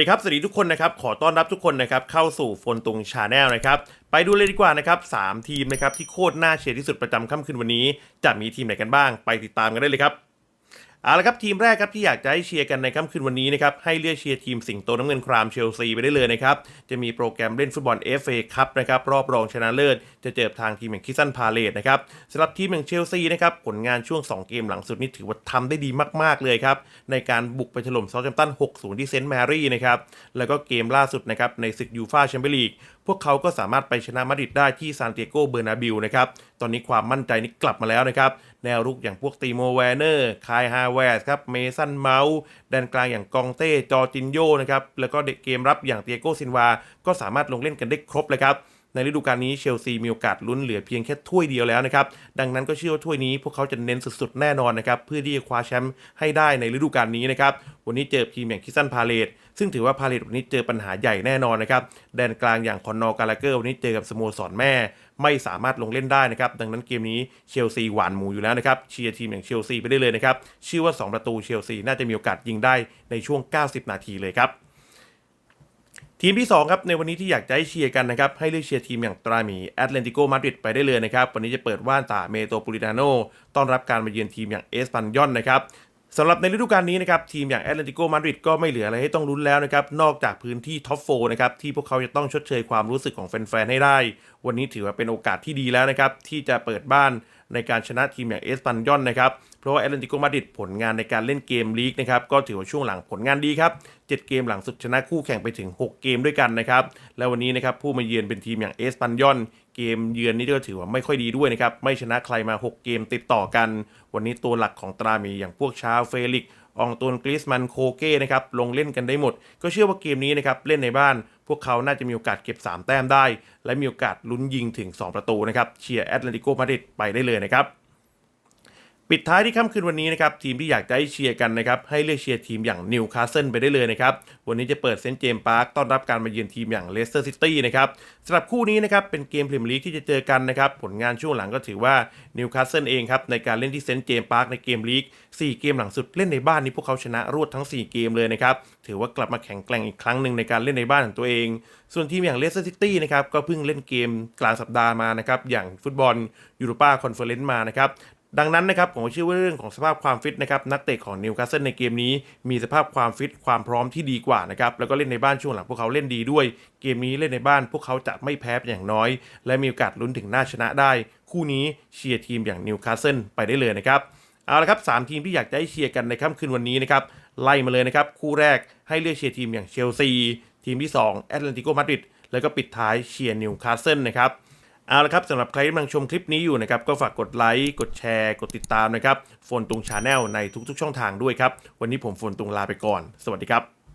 สวัสดีครับ สวัสดีทุกคนนะครับ ขอต้อนรับทุกคนนะครับ เข้าสู่ฟนตุงชาแนลนะครับ ไปดูเลยดีกว่านะครับสามทีมนะครับที่โคตรน่าเชียร์ที่สุดประจำค่ำคืนวันนี้ จะมีทีมไหนกันบ้าง ไปติดตามกันได้เลยครับ เอาละครับทีมแรกครับที่อยากจะให้เชียร์กันในค่ำคืนวันนี้นะครับให้เลือกเชียร์ทีมสิงโตน้ำเงินครามเชลซีไปได้เลยนะครับจะมีโปรแกรมเล่นฟุตบอล FA คัพนะครับรอบรองชนะเลิศ จะเจอทางทีมอย่างคิสันพาเลตนะครับสำหรับทีมอย่างเชลซีนะครับผลงานช่วง 2 เกมหลังสุดนี้ถือว่าทำได้ดีมาก ๆ เลยครับในการบุกไปถล่มเซาท์แฮมตัน 6-0 ที่เซนต์แมรี่นะครับแล้วก็เกมล่าสุดนะครับในศึกยูฟาแชมเปี้ยนลีก วกเขาก็สามารถไปชนะมาดริดได้ที่ซานเตียโกเบอร์นาบิลนะครับ ตอนนี้ความมั่นใจนี้กลับมาแล้วนะครับ แนวรุกอย่างพวกตีโมแวนเนอร์ คายฮาเวสครับ เมสันเมาส์แดนกลางอย่างกองเต้ จอจินโยนะครับ แล้วก็เด็กเกมรับอย่างเตียโกซินวา ก็สามารถลงเล่นกันได้ครบเลยครับ ในฤดูกาลนี้เชลซีมีโอกาสลุ้นเหลือเพียงแค่ถ้วยเดียวแล้วนะครับ ดังนั้นก็เชื่อว่าถ้วยนี้พวกเขาจะเน้นสุดๆแน่นอนนะครับ เพื่อที่จะคว้าแชมป์ให้ได้ในฤดูกาลนี้นะครับ วันนี้เจอทีมอย่างคิสันพาเลตซึ่งถือว่าพาเลตวันนี้เจอปัญหาใหญ่แน่นอนนะครับ แดนกลางอย่างคอนนอร์กาลาเกอร์วันนี้เจอกับสโมสรแม่ ไม่สามารถลงเล่นได้นะครับ ดังนั้นเกมนี้เชลซีหวานหมูอยู่แล้วนะครับ เชียร์ทีมอย่างเชลซีไปได้เลยนะครับเชื่อว่า 2 ประตูเชลซีน่าจะมีโอกาสยิงได้ในช่วง 90 นาทีเลยครับ ทีมที่ 2 ครับในวันนี้ที่อยากจะให้เชียร์กันนะครับ ให้เลือกเชียร์ทีมอย่างตราหมีแอตเลนติโกมาดริดไปได้เลยนะครับ วันนี้จะเปิดว่านตาเมโตปูลิตาโนต้อนรับการมาเยือนทีมอย่างเอสปันยอนนะครับสำหรับในฤดูกาลนี้นะครับทีมอย่างแอตเลนติโกมาดริดก็ไม่เหลืออะไรให้ต้องลุ้นแล้วนะครับนอกจากพื้นที่ท็อปโฟนะครับที่พวกเขาจะต้องชดเชยความรู้สึกของแฟนๆให้ได้ วันนี้ถือว่าเป็นโอกาสที่ดีแล้วนะครับที่จะเปิดบ้าน ในการชนะทีมอย่างเอสปันยอนนะครับเพราะว่าแอตเลนติโกมาดริดผลงานในการเล่นเกมลีกนะครับก็ถือว่าช่วงหลังผลงานดีครับ7เกมหลังสุดชนะคู่แข่งไปถึง 6 เกมด้วยกันนะครับแล้ววันนี้นะครับผู้มาเยือนเป็นทีมอย่างเอสปันยอนเกมเยือนนี่ก็ถือว่าไม่ค่อยดีด้วยนะครับไม่ชนะใครมา 6 เกมติดต่อกัน วันนี้ตัวหลักของตรามีอย่างพวกชาเฟลิกอองตวนกริสมันโคเก้นะครับลงเล่นกันได้หมด ก็เชื่อว่าเกมนี้นะครับเล่นในบ้าน พวกเขาน่าจะมีโอกาสเก็บ 3 แต้มได้ และมีโอกาสลุ้นยิงถึง 2 ประตูนะครับเชียร์แอตเลติโกมาดริดไปได้เลยนะครับ ปิดท้ายที่ค่ำคืนวันนี้นะครับทีมที่อยากจะให้เชียร์กันนะครับให้เลือกเชียร์ทีมอย่างนิวคาสเซิลไปได้เลยนะครับวันนี้จะเปิดเซนต์เจมส์พาร์คต้อนรับการมาเยือนทีมอย่างเลสเตอร์ซิตี้นะครับสำหรับคู่นี้นะครับเป็นเกมพรีเมียร์ลีกที่จะเจอกันนะครับผลงานช่วงหลังก็ถือว่านิวคาสเซิลเองครับในการเล่นที่เซนต์เจมส์พาร์คในเกมลีก4 เกมหลังสุดเล่นในบ้านนี้พวกเขาชนะรวดทั้ง 4 เกมเลยนะครับถือว่ากลับมาแข็งแกร่งอีกครั้งหนึ่งในการเล่นในบ้านของตัวเอง ส่วนทีมอย่างเลสเตอร์ซิตี้นะครับก็เพิ่งเล่นเกมกลางสัปดาห์มานะครับอย่างฟุตบอลยูโรปาคอนเฟอเรนซ์มานะครับ ดังนั้นนะครับผมเชื่อว่าเรื่องของสภาพความฟิตนะครับนักเตะของนิวคาสเซิลในเกมนี้ มีสภาพความฟิตความพร้อมที่ดีกว่านะครับแล้วก็เล่นในบ้านช่วงหลังพวกเขาเล่นดีด้วย เกมนี้เล่นในบ้านพวกเขาจะไม่แพ้เป็นอย่างน้อย และมีโอกาสลุ้นถึงหน้าชนะได้ คู่นี้เชียร์ทีมอย่างนิวคาสเซิลไปได้เลยนะครับเอาละครับสามทีมที่อยากจะให้เชียร์กันในค่ำคืนวันนี้นะครับไล่มาเลยนะครับคู่แรกให้เลือกเชียร์ทีมอย่างเชลซีทีมที่2แอตเลนติโกมาดริดแล้วก็ปิดท้ายเชียร์นิวคาสเซิลนะครับ เอาละครับสำหรับใครที่กำลังชมคลิปนี้อยู่นะครับก็ฝากกดไลค์กดแชร์ กดติดตามนะครับโฟนตุงชาแนลในทุกๆ ช่องทางด้วยครับ วันนี้ผมโฟนตุงลาไปก่อน สวัสดีครับ